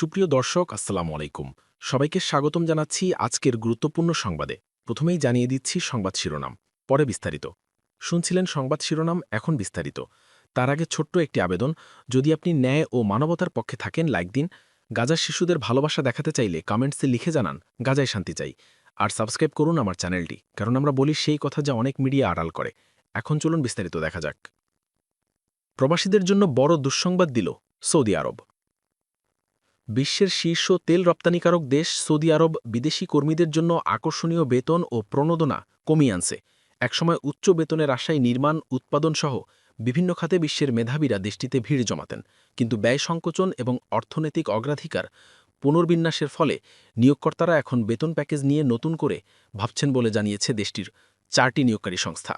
সুপ্রিয় দর্শক, আসসালামু আলাইকুম। সবাইকে স্বাগতম জানাচ্ছি আজকের গুরুত্বপূর্ণ সংবাদে। প্রথমেই জানিয়ে দিচ্ছি সংবাদ শিরোনাম, পরে বিস্তারিত। শুনছিলেন সংবাদ শিরোনাম, এখন বিস্তারিত। তার আগে ছোট্ট একটি আবেদন, যদি আপনি ন্যায় ও মানবতার পক্ষে থাকেন, লাইক দিন। গাজার শিশুদের ভালোবাসা দেখাতে চাইলে কমেন্টসে লিখে জানান, গাজায় শান্তি চাই। আর সাবস্ক্রাইব করুন আমার চ্যানেলটি, কারণ আমরা বলি সেই কথা যা অনেক মিডিয়া আড়াল করে। এখন চলুন বিস্তারিত দেখা যাক। প্রবাসীদের জন্য বড় দুঃসংবাদ দিল সৌদি আরব। বিশ্বের শীর্ষ তেল রপ্তানিকারক দেশ সৌদি আরব বিদেশি কর্মীদের জন্য আকর্ষণীয় বেতন ও প্রণোদনা কমিয়ে আনছে। একসময় উচ্চ বেতনের আশায় নির্মাণ উৎপাদন সহ বিভিন্ন খাতে বিশ্বের মেধাবীরা দেশটিতে ভিড় জমাতেন। কিন্তু ব্যয় সংকোচন এবং অর্থনৈতিক অগ্রাধিকার পুনর্বিন্যাসের ফলে নিয়োগকর্তারা এখন বেতন প্যাকেজ নিয়ে নতুন করে ভাবছেন বলে জানিয়েছে দেশটির চারটি নিয়োগকারী সংস্থা।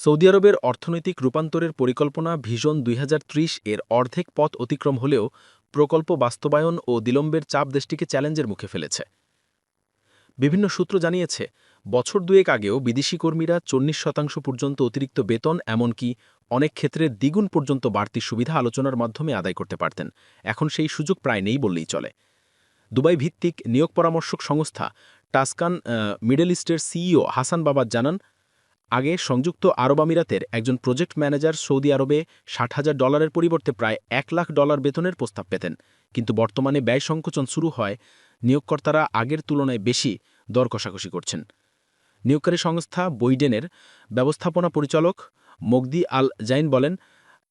সৌদি আরবের অর্থনৈতিক রূপান্তরের পরিকল্পনা ভিশন দুই হাজার ত্রিশ এর অর্ধেক পথ অতিক্রম হলেও প্রকল্প বাস্তবায়ন ও দিলম্বের চাপ দেশটিকে চ্যালেঞ্জের মুখে ফেলেছে। বিভিন্ন সূত্র জানিয়েছে, বছর দুয়েক আগেও বিদেশি কর্মীরা চল্লিশ শতাংশ পর্যন্ত অতিরিক্ত বেতন, এমনকি অনেক ক্ষেত্রে দ্বিগুণ পর্যন্ত বাড়তি সুবিধা আলোচনার মাধ্যমে আদায় করতে পারতেন। এখন সেই সুযোগ প্রায় নেই বললেই চলে। দুবাই ভিত্তিক নিয়োগ পরামর্শক সংস্থা টাস্কান মিডল ইস্টের সিইও হাসান বাবাদ জানান আগে সংযুক্ত আরব আমিরাতের একজন প্রজেক্ট ম্যানেজার সৌদি আরবে ষাট হাজার ডলারের পরিবর্তে প্রায় এক লাখ ডলার বেতনের প্রস্তাব পেতেন। কিন্তু বর্তমানে ব্যয় সংকোচন শুরু হয় নিয়োগকর্তারা আগের তুলনায় বেশি দর কষাকষি করছেন। নিয়োগকারী সংস্থা বৈডেনের ব্যবস্থাপনা পরিচালক মগদি আল জাইন বলেন,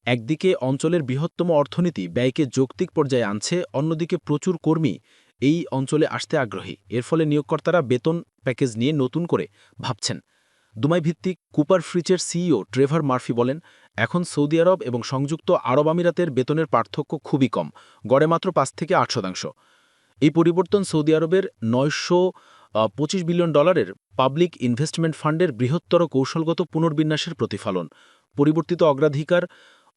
একদিকে অঞ্চলের বৃহত্তম অর্থনীতি ব্যয়কে যৌক্তিক পর্যায়ে আনছে, অন্যদিকে প্রচুর কর্মী এই অঞ্চলে আসতে আগ্রহী। এর ফলে নিয়োগকর্তারা বেতন প্যাকেজ নিয়ে নতুন করে ভাবছেন। দুমাই ভিত্তিক কুপার ফ্রিচের সিইও ট্রেভার মার্ফি বলেন, এখন সৌদি আরব এবং সংযুক্ত আরব আমিরাতের বেতনের পার্থক্য খুবই কম, গড়ে মাত্র পাঁচ থেকে আট শতাংশ। এই পরিবর্তন সৌদি আরবের নয়শো পঁচিশ বিলিয়ন ডলারের পাবলিক ইনভেস্টমেন্ট ফান্ডের বৃহত্তর কৌশলগত পুনর্বিন্যাসের প্রতিফলন। পরিবর্তিত অগ্রাধিকার,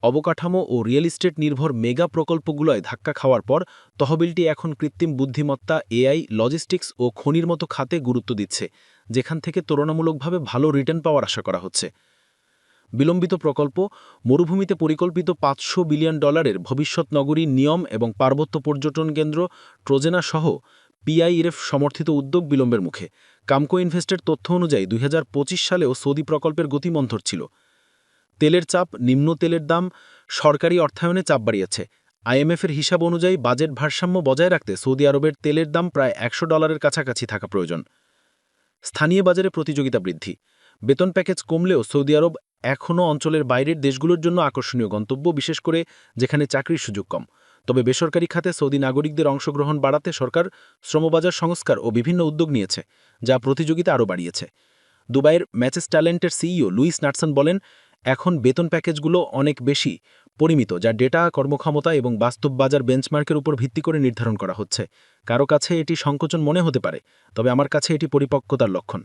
অবকাঠামো ও রিয়েল এস্টেট নির্ভর মেগা প্রকল্পগুলোয় ধাক্কা খাওয়ার পর তহবিলটি এখন কৃত্রিম বুদ্ধিমত্তা, এআই, লজিস্টিক্স ও খনির মতো খাতে গুরুত্ব দিচ্ছে। যেখান থেকে তুলনামূলকভাবে ভালো রিটার্ন পাওয়ার আশা করা হচ্ছে। বিলম্বিত প্রকল্প, মরুভূমিতে পরিকল্পিত পাঁচশো বিলিয়ন ডলারের ভবিষ্যৎ নগরী নিয়ম এবং পার্বত্য পর্যটন কেন্দ্র ট্রোজেনা সহ পিআইএফ সমর্থিত উদ্যোগ বিলম্বের মুখে। কামকো ইনভেস্টের তথ্য অনুযায়ী দুই হাজার পঁচিশ সালেও সৌদি প্রকল্পের গতিমন্থর ছিল। তেলের চাপ, নিম্ন তেলের দাম, সরকারি অর্থায়নে চাপ বাড়িয়েছে। আইএমএফের হিসাব অনুযায়ী বাজেট ভারসাম্য বজায় রাখতে সৌদি আরবের তেলের দাম প্রায় একশো ডলারের কাছাকাছি থাকা প্রয়োজন। স্থানীয় বাজারে প্রতিযোগিতা বৃদ্ধি। বেতন প্যাকেজ কমলেও সৌদি আরব এখনও অঞ্চলের বাইরের দেশগুলোর জন্য আকর্ষণীয় গন্তব্য, বিশেষ করে যেখানে চাকরির সুযোগ কম। তবে বেসরকারি খাতে সৌদি নাগরিকদের অংশগ্রহণ বাড়াতে সরকার শ্রমবাজার সংস্কার ও বিভিন্ন উদ্যোগ নিয়েছে, যা প্রতিযোগিতা আরও বাড়িয়েছে। দুবাইয়ের ম্যাচেস ট্যালেন্টের সিইও লুইস নাটসন বলেন, এখন বেতন প্যাকেজগুলো অনেক বেশি পরিমিত, যা ডেটা, কর্মক্ষমতা এবং বাস্তব বাজার বেঞ্চমার্কের উপর ভিত্তি করে নির্ধারণ করা হচ্ছে। কারও কাছে এটি সংকোচন মনে হতে পারে, তবে আমার কাছে এটি পরিপক্কতার লক্ষণ।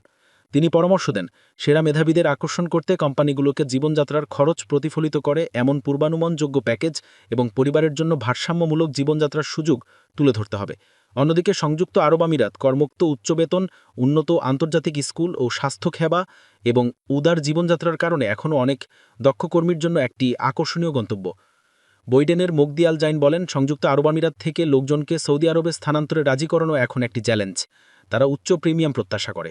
তিনি পরামর্শ দেন, সেরা মেধাবীদের আকর্ষণ করতে কোম্পানিগুলোকে জীবনযাত্রার খরচ প্রতিফলিত করে এমন পূর্বানুমানযোগ্য প্যাকেজ এবং পরিবারের জন্য ভারসাম্যমূলক জীবনযাত্রার সুযোগ তুলে ধরতে হবে। অন্যদিকে সংযুক্ত আরব আমিরাত কর্মুক্ত উচ্চ বেতন, উন্নত আন্তর্জাতিক স্কুল ও স্বাস্থ্য খেবা এবং উদার জীবনযাত্রার কারণে এখনও অনেক দক্ষ কর্মীর জন্য একটি আকর্ষণীয় গন্তব্য। বৈডেনের মুগদিয়াল জাইন বলেন, সংযুক্ত আরব আমিরাত থেকে লোকজনকে সৌদি আরবে স্থানান্তরে রাজি করানো এখন একটি চ্যালেঞ্জ। তারা উচ্চ প্রিমিয়াম প্রত্যাশা করে।